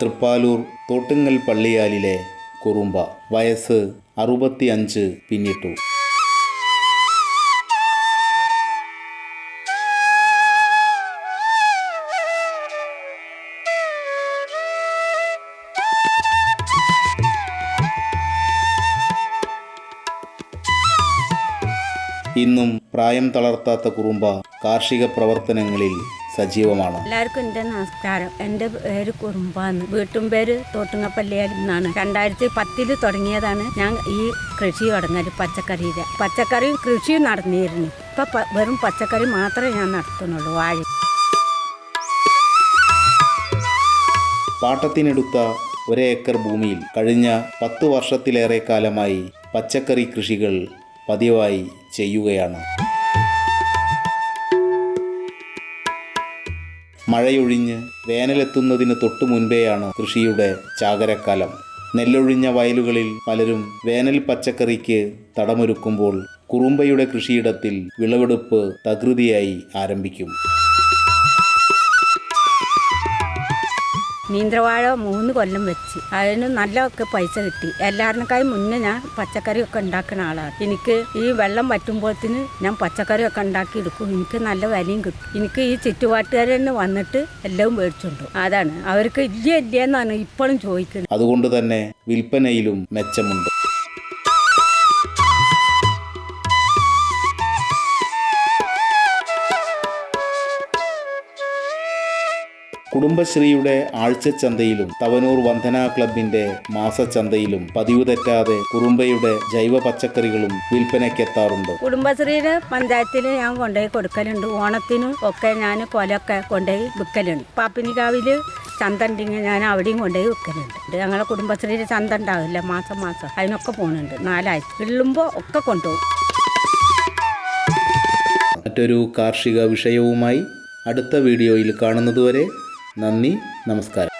തൃപ്പാലൂർ തോട്ടുങ്ങൽ പള്ളിയാലിലെ കുറുമ്പ. വയസ്സ് അറുപത്തിയഞ്ച് പിന്നിട്ടു. ഇന്നും പ്രായം തളർത്താത്ത കുറുമ്പ കാർഷിക പ്രവർത്തനങ്ങളിൽ സജീവമാണ്. എല്ലാവർക്കും എന്റെ നമസ്കാരം. എന്റെ പേര് കുറുമ്പാന്ന്. വീട്ടും പേര് തോട്ടുങ്ങപ്പള്ളിയിൽ നിന്നാണ് രണ്ടായിരത്തി പത്തിൽ തുടങ്ങിയതാണ് ഞാൻ ഈ കൃഷി തുടങ്ങിയത് പച്ചക്കറിയിലെ. പച്ചക്കറി കൃഷിയും നടന്നിരുന്നു. ഇപ്പം വെറും പച്ചക്കറി മാത്രമേ ഞാൻ നടത്തുന്നുള്ളൂ വാഴ. പാട്ടത്തിനെടുത്ത ഒരേക്കർ ഭൂമിയിൽ കഴിഞ്ഞ പത്ത് വർഷത്തിലേറെ കാലമായി പച്ചക്കറി കൃഷികൾ പതിവായി ചെയ്യുകയാണ്. മഴയൊഴിഞ്ഞ് വേനലെത്തുന്നതിന് തൊട്ടു മുൻപേയാണ് കൃഷിയുടെ ചാകരക്കാലം. നെല്ലൊഴിഞ്ഞ വയലുകളിൽ പലരും വേനൽ പച്ചക്കറിക്ക് തടമൊരുക്കുമ്പോൾ കുറുമ്പയുടെ കൃഷിയിടത്തിൽ വിളവെടുപ്പ് തകൃതിയായി ആരംഭിക്കും. നീന്ത്രവാഴ മൂന്ന് കൊല്ലം വെച്ച്. അതിന് നല്ല ഒക്കെ പൈസ കിട്ടി. എല്ലാവരിനേക്കാളും മുന്നേ ഞാൻ പച്ചക്കറി ഒക്കെ ഉണ്ടാക്കുന്ന ആളാണ്. എനിക്ക് ഈ വെള്ളം വറ്റുമ്പോഴത്തിന് ഞാൻ പച്ചക്കറി ഒക്കെ ഉണ്ടാക്കി എടുക്കും. എനിക്ക് നല്ല വിലയും കിട്ടും. എനിക്ക് ഈ ചുറ്റുപാട്ടുകാർ തന്നെ വന്നിട്ട് എല്ലാം മേടിച്ചുണ്ടു അതാണ്. അവർക്ക് ഇല്ല ഇല്ല എന്നാണ് ഇപ്പോഴും ചോദിക്കുന്നത്. അതുകൊണ്ട് തന്നെ വിൽപ്പനയിലും മെച്ചമുണ്ട്. കുടുംബശ്രീയുടെ ആഴ്ചച്ചന്തയിലും തവനൂർ വന്ദന ക്ലബിന്റെ മാസച്ചന്തയിലും പതിവ് തെറ്റാതെ കുറുമ്പയുടെ ജൈവ പച്ചക്കറികളും വിൽപ്പനയ്ക്കെത്താറുണ്ട്. കുടുംബശ്രീയുടെ പഞ്ചായത്തിൽ ഞാൻ കൊണ്ടുപോയി കൊടുക്കലുണ്ട്. ഓണത്തിനും ഒക്കെ ഞാൻ കൊലൊക്കെ കൊണ്ടുപോയി വിൽക്കലുണ്ട്. പാപ്പിനിക്കാവിൽ ചന്ത ഉണ്ടെങ്കിൽ ഞാൻ അവിടെയും കൊണ്ടുപോയി വിൽക്കലുണ്ട്. ഞങ്ങളെ കുടുംബശ്രീയിൽ ചന്ത ഉണ്ടാവില്ല മാസം മാസം അതിനൊക്കെ പോകുന്നുണ്ട്. നാലാഴ്ച. ഉള്ളുമ്പോൾ ഒക്കെ കൊണ്ടുപോകും. മറ്റൊരു കാർഷിക വിഷയവുമായി അടുത്ത വീഡിയോയിൽ കാണുന്നതുവരെ നന്ദി നമസ്കാരം.